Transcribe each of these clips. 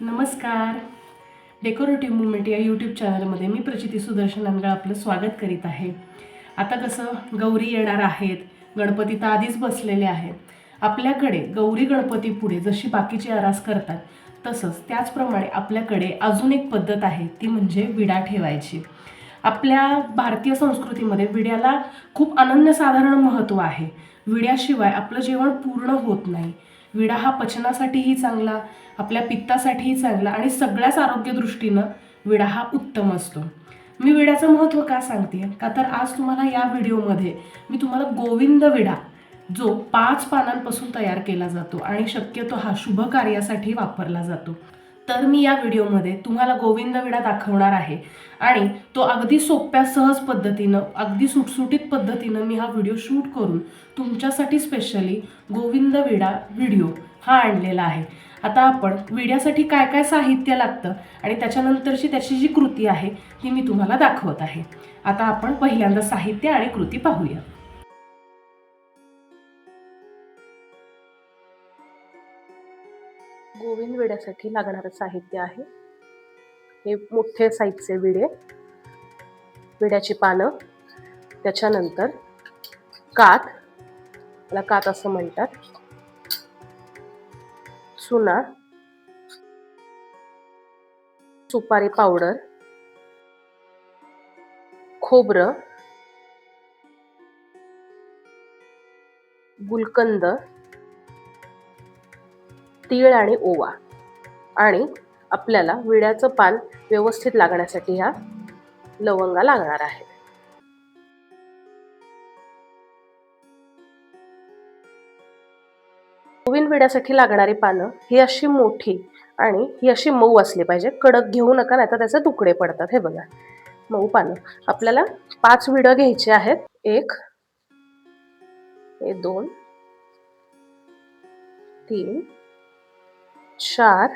नमस्कार. Decorative movement या YouTube चॅनलमध्ये मी प्रचिती सुदर्शन अनगळ आपलं स्वागत करीत आहे. आता कसं गौरी येणार आहेत गणपती तर आधीच बसलेले आहेत. आपल्याकडे गौरी गणपती पुढे जशी बाकीचे आरास करतात तसंच त्याचप्रमाणे आपल्याकडे अजून एक पद्धत आहे ती म्हणजे विडा ठेवायची. आपल्या भारतीय संस्कृतीमध्ये विड्याला खूप अनन्यसाधारण महत्त्व आहे. विड्याशिवाय आपलं जेवण पूर्ण होत नाही. विडा हा पचनासाठीही चांगला आपल्या पित्तासाठीही चांगला आणि सगळ्याच आरोग्यदृष्टीनं विडा हा उत्तम असतो. मी विड्याचं महत्त्व का सांगते? का तर आज तुम्हाला या व्हिडिओमध्ये मी तुम्हाला गोविंद विडा जो पाच पानांपासून तयार केला जातो आणि शक्यतो हा शुभ कार्यासाठी वापरला जातो. तर मी या व्हिडिओमध्ये तुम्हाला गोविंद विडा दाखवणार आहे आणि तो अगदी सोप्या सहज पद्धतीनं अगदी सुटसुटीत पद्धतीनं मी हा व्हिडिओ शूट करून तुमच्यासाठी स्पेशली गोविंद विडा व्हिडिओ हा आणलेला आहे. आता आपण विड्यासाठी काय काय साहित्य लागतं आणि त्याच्यानंतरची त्याची जी कृती आहे ती मी तुम्हाला दाखवत आहे. आता आपण पहिल्यांदा साहित्य आणि कृती पाहूया. गोविंद विड्यासाठी लागणारं साहित्य आहे. हे मोठे साईजचे विडे विड्याची पानं त्याच्यानंतर कात त्याला कात असं म्हणतात. चुना सुपारी पावडर खोबरं गुलकंद तीळ आणि ओवा. आणि आपल्याला विड्याचं पान व्यवस्थित लागण्यासाठी ह्या लवंगा लागणार आहेत. गोविंद विड्यासाठी लागणारी पानं ही अशी मोठी आणि ही अशी मऊ असली पाहिजे. कडक घेऊ नका नाही तर त्याचे तुकडे पडतात. हे बघा. मऊ पानं. आपल्याला पाच विडं घ्यायचे आहेत. एक हे दोन तीन चार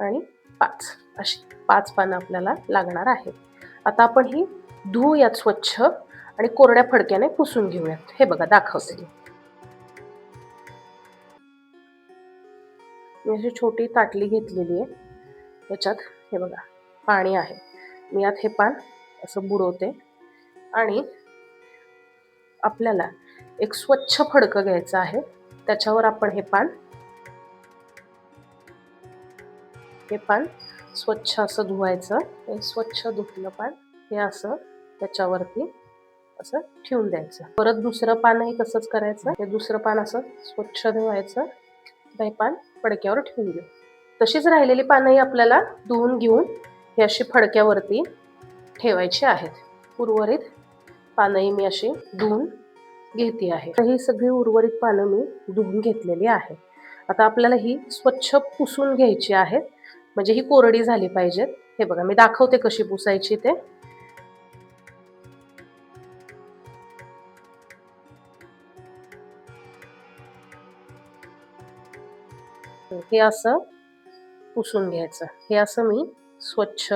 आणि पाच. अशी पाच पानं आपल्याला लागणार आहेत. आता आपण ही धुवूयात स्वच्छ आणि कोरड्या फडक्याने पुसून घेऊयात. हे बघा दाखवते मी. अशी छोटी ताटली घेतलेली आहे. त्याच्यात हे बघा पाणी आहे. मी यात हे पान असं बुडवते आणि आपल्याला एक स्वच्छ फडकं घ्यायचं आहे. त्याच्यावर आपण हे पान हे पान स्वच्छ असं धुवायचं. हे स्वच्छ धुतलं पान हे असं त्याच्यावरती असं ठेवून द्यायचं. परत दुसरं पानही तसंच करायचं. हे दुसरं पान असं स्वच्छ धुवायचं. हे पान फडक्यावर ठेवून घेऊ तशीच राहिलेली पानंही आपल्याला धुवून घेऊन हे अशी फडक्यावरती ठेवायची आहेत. उर्वरित पानंही मी अशी धुवून घेते आहे. तर ही सगळी उर्वरित पानं मी धुवून घेतलेली आहे. आता आपल्याला ही स्वच्छ पुसून घ्यायची आहेत. म्हणजे ही कोरडी झाली पाहिजेत. हे बघा मी दाखवते कशी पुसायची ते. हे असं पुसून घ्यायचं. हे असं मी स्वच्छ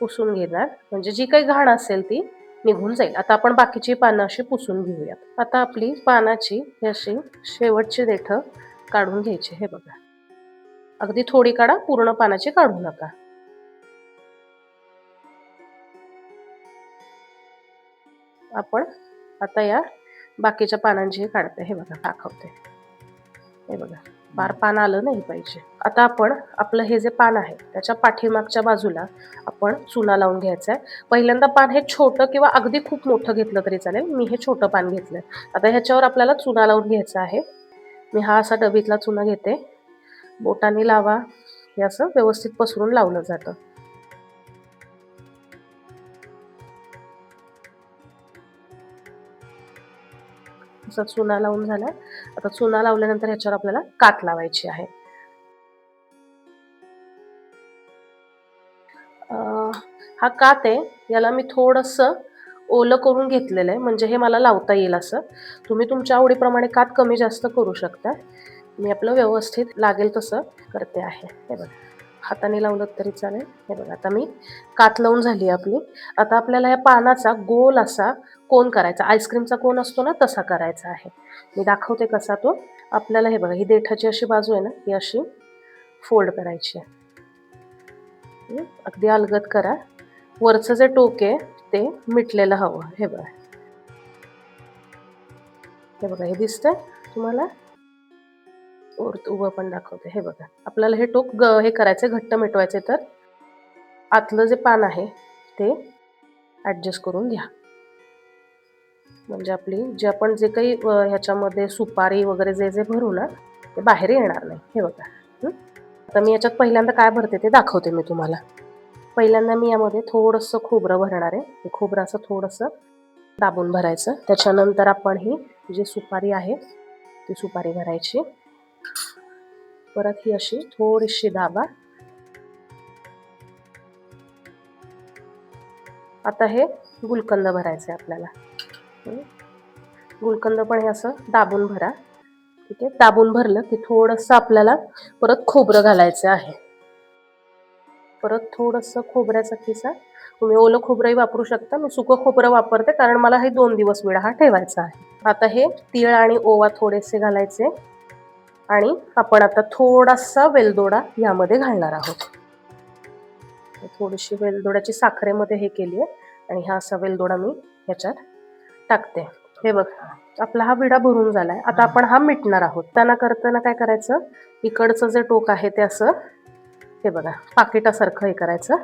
पुसून घेणार. म्हणजे जी काही घाण असेल ती निघून जाईल. आता आपण बाकीची पानं अशी पुसून घेऊयात. आता आपली पानाची ही अशी शेवटची देठं काढून घ्यायची हे बघा. अगदी थोडी काढा पूर्ण पानाची काढू नका. आपण आता या बाकीच्या पानांची काढते. हे बघा दाखवते. हे बघा. फार पान आलं नाही पाहिजे. आता आपण आपलं हे जे पान आहे त्याच्या पाठीमागच्या बाजूला आपण चुना लावून घ्यायचा आहे. पहिल्यांदा पान हे छोटं किंवा अगदी खूप मोठं घेतलं तरी चालेल. मी हे छोटं पान घेतलं आता ह्याच्यावर आपल्याला चुना लावून घ्यायचा आहे. मी हा असा डबीतला चुना घेते. बोटाने लावा. हे असं व्यवस्थित पसरून लावलं जातं. तसं चुना लावून झाला. आता चुना लावल्यानंतर ह्याच्यावर आपल्याला कात लावायची आहे. हा कात आहे याला मी थोडंसं ओलं करून घेतलेलं आहे. म्हणजे हे मला लावता येईल असं. तुम्ही तुमच्या आवडीप्रमाणे कात कमी जास्त करू शकता. मी आपलं व्यवस्थित लागेल तसं करते आहे. हे बघा. हाताने लावलं तरी चालेल. हे बघा आता मी कात लावून झाली आपली. आता आपल्याला या पानाचा गोल असा कोन करायचा आईस्क्रीमचा कोन असतो ना तसा करायचा आहे. मी दाखवते कसा तो. आपल्याला हे बघा ही देठाची अशी बाजू आहे ना ही अशी फोल्ड करायची आहे. अगदी अलगद करा. वरचं जे टोक आहे ते मिटलेलं हवं. हे बघा. हे बघा हे दिसतंय तुम्हाला? वर उभं पण दाखवते. हे बघा. आपल्याला हे टोक ग हे करायचं घट्ट मिटवायचे तर आतलं जे पान आहे ते ॲडजस्ट करून घ्या. म्हणजे आपली जे आपण जे काही ह्याच्यामध्ये सुपारी वगैरे जे जे भरू ना ते बाहेर येणार नाही. हे बघा. आता मी याच्यात पहिल्यांदा काय भरते ते दाखवते मी तुम्हाला. पहिल्यांदा मी यामध्ये थोडंसं खोबरं भरणार आहे. हे खोबरं असं थोडंसं दाबून भरायचं. त्याच्यानंतर आपण ही जी सुपारी आहे ती सुपारी भरायची. परत ही अशी थोडीशी दाबा. आता हे गुलकंद भरायचे आपल्याला. गुलकंद पण हे असं दाबून भरा. ठीक आहे? दाबून भरलं की थोडंसं आपल्याला परत खोबरं घालायचं आहे. परत थोडंसं खोबऱ्याचा खिसा तुम्ही ओलं खोबरंही वापरू शकता. मी सुकं खोबरं वापरते कारण मला हे दोन दिवस वेळा हा ठेवायचा आहे. आता हे तीळ आणि ओवा थोडेसे घालायचे. आणि आपण आता थोडासा वेलदोडा यामध्ये घालणार आहोत. थोडीशी वेलदोड्याची साखरेमध्ये हे केली आहे आणि हा असा वेलदोडा मी ह्याच्यात टाकते. हे बघ आपला हा विडा भरून झालाय. आता आपण हा मिटणार आहोत. त्यांना करताना काय करायचं? इकडचं जे टोक आहे ते असं हे बघा पाकिटासारखं हे करायचं.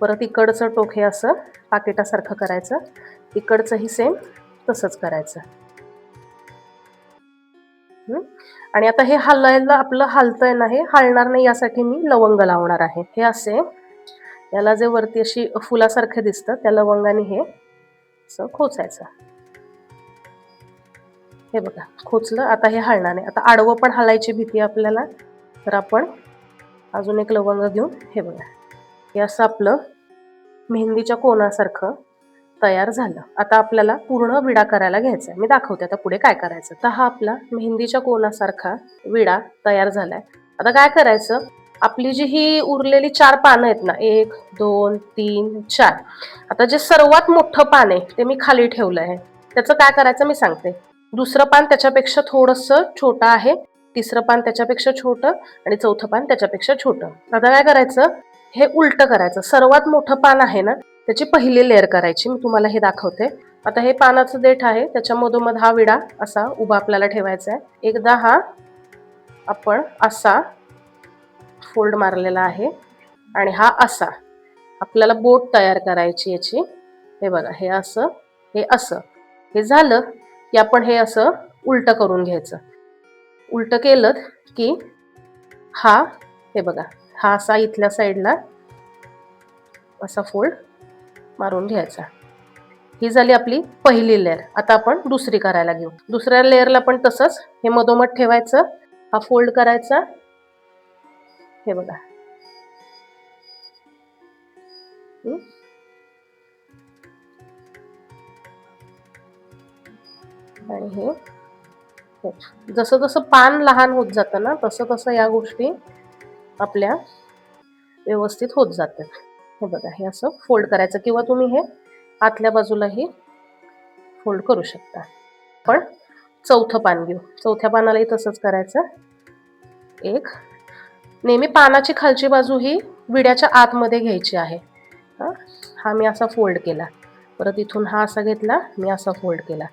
परत इकडचं टोक हे असं पाकिटासारखं करायचं. इकडचंही सेम तसंच करायचं. आणि आता हे हलायला आपलं हलतंय ना हे हलणार नाही यासाठी मी लवंग लावणार आहे. हे असे याला जे वरती अशी फुलासारखे दिसतं त्या लवंगाने हे असं खोचायचं. हे बघा खोचलं आता हे हलणार नाही. आता आडवं पण हलायची भीती आहे आपल्याला. तर आपण अजून एक लवंग घेऊन हे बघा. हे असं आपलं मेहंदीच्या कोणासारखं तयार झालं. आता आपल्याला पूर्ण विडा करायला घ्यायचा आहे मी दाखवते आता पुढे काय करायचं. तर हा आपला मेहंदीच्या कोणासारखा विडा तयार झालाय. आता काय करायचं? आपली जी ही उरलेली चार पानं आहेत ना एक दोन तीन चार. आता जे सर्वात मोठं पान आहे ते मी खाली ठेवलं आहे. त्याचं काय करायचं मी सांगते. दुसरं पान त्याच्यापेक्षा थोडंसं छोटं आहे तिसरं पान त्याच्यापेक्षा छोटं आणि चौथं पान त्याच्यापेक्षा छोटं. आता काय करायचं? हे उलटं करायचं. सर्वात मोठं पान आहे ना त्याची पहिली लेअर करायची. मी तुम्हाला हे दाखवते. आता हे पानाचं देठ आहे. त्याच्या मधोमध हा विडा असा उभा आपल्याला ठेवायचा आहे. एकदा हा आपण असा फोल्ड मारलेला आहे आणि हा असा. आपल्याला बोट तयार करायची याची. हे बघा हे असं हे असं. हे झालं की आपण हे असं उलटं करून घ्यायचं. उलटं केलं की हा हे बघा हा असा इथल्या साईडला असा फोल्ड मारून घ्यायचा. ही झाली आपली पहिली लेअर आता आपण दुसरी करायला घेऊ. दुसऱ्या लेअरला पण तसंच हे मधोमध ठेवायचं हा फोल्ड करायचा. हे बघा. आणि हे हे. जसं जसं पान लहान होत जातं ना तसं तसं या गोष्टी आपल्या व्यवस्थित होत जातात. हे बघा हे असं फोल्ड करायचं किंवा तुम्ही हे आतल्या बाजूलाही फोल्ड करू शकता. पण चौथं पान घेऊ. चौथ्या पानालाही तसंच करायचं. एक. नेहमी पानाची खालची बाजू ही विड्याच्या आतमध्ये घ्यायची आहे. हा? मी असा फोल्ड केला. परत इथून हा असा घेतला मी असा फोल्ड केला.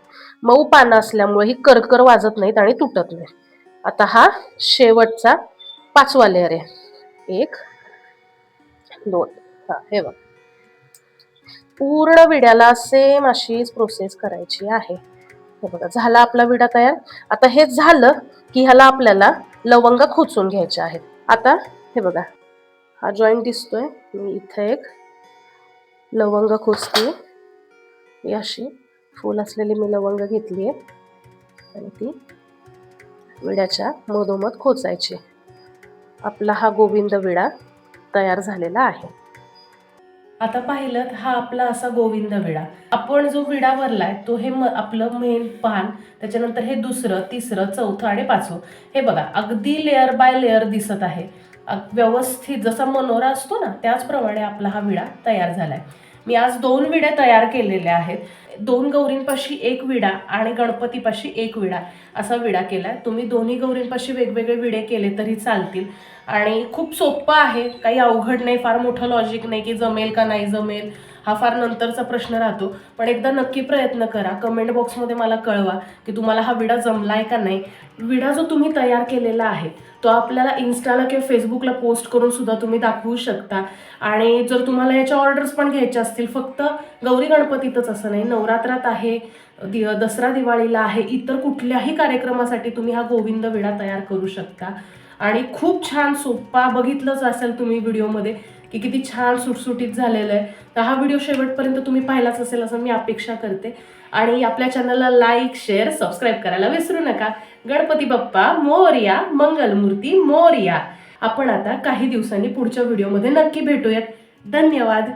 मऊ पानं असल्यामुळे ही करकर वाजत नाहीत आणि तुटत नाही आता हा शेवटचा पाचवा लेअर आहे. एक दोन. हा हे बघ. पूर्ण विड्याला सेम अशीच प्रोसेस करायची आहे. हे बघा झाला आपला विडा तयार. आता हे झालं की ह्याला आपल्याला लवंग खोचून घ्यायचे आहेत. आता हे बघा हा जॉईंट दिसतोय. मी इथं एक लवंग खोचते. अशी फुल असलेली मी लवंग घेतली आहे आणि ती विड्याच्या मधोमध खोचायची. आपला हा गोविंद विडा तयार झालेला आहे. आता पाहिलं हा आपला असा गोविंद विडा. आपण जो विडा भरलाय तो हे म आपलं मेन पान त्याच्यानंतर हे दुसरं तिसरं चौथं आणि पाचवं. हे बघा अगदी लेअर बाय लेअर दिसत आहे. व्यवस्थित जसा मनोरा असतो ना त्याचप्रमाणे आपला हा विडा तयार झालाय. मी आज दोन विडे तयार केलेले आहेत. दोन गौरींपाशी एक विडा आणि गणपतीपाशी एक विडा असा विडा केला तुम्ही दोन्ही गौरींपाशी वेगवेगळे विडे केले तरी चालतील. आणि खूप सोपं आहे. काही अवघड नाही फार मोठं लॉजिक नाही की जमेल का नाही जमेल. हा फार नंतरचा प्रश्न राहतो. पण एकदा नक्की प्रयत्न करा. कमेंट बॉक्समध्ये मला कळवा की तुम्हाला हा विडा जमलाय का नाही. विडा जो तुम्ही तयार केलेला आहे तो आपल्याला इन्स्टाला किंवा फेसबुकला पोस्ट करून सुद्धा तुम्ही दाखवू शकता. आणि जर तुम्हाला याच्या ऑर्डर्स पण घ्यायच्या असतील फक्त गौरी गणपतीतच असं नाही. नवरात्रात आहे दि दसरा दिवाळीला आहे इतर कुठल्याही कार्यक्रमासाठी तुम्ही हा गोविंद विडा तयार करू शकता. आणि खूप छान सोप्पा बघितलंच असेल तुम्ही व्हिडिओमध्ये की किती छान सुटसुटीत झालेलं आहे. तर हा व्हिडिओ शेवटपर्यंत तुम्ही पाहिलाच असेल असं मी अपेक्षा करते. आणि आपल्या चॅनलला लाईक शेअर सबस्क्राईब करायला विसरू नका. गणपती बाप्पा मोरया मंगलमूर्ती मोरया. आपण आता काही दिवसांनी पुढच्या व्हिडिओमध्ये नक्की भेटूयात. धन्यवाद.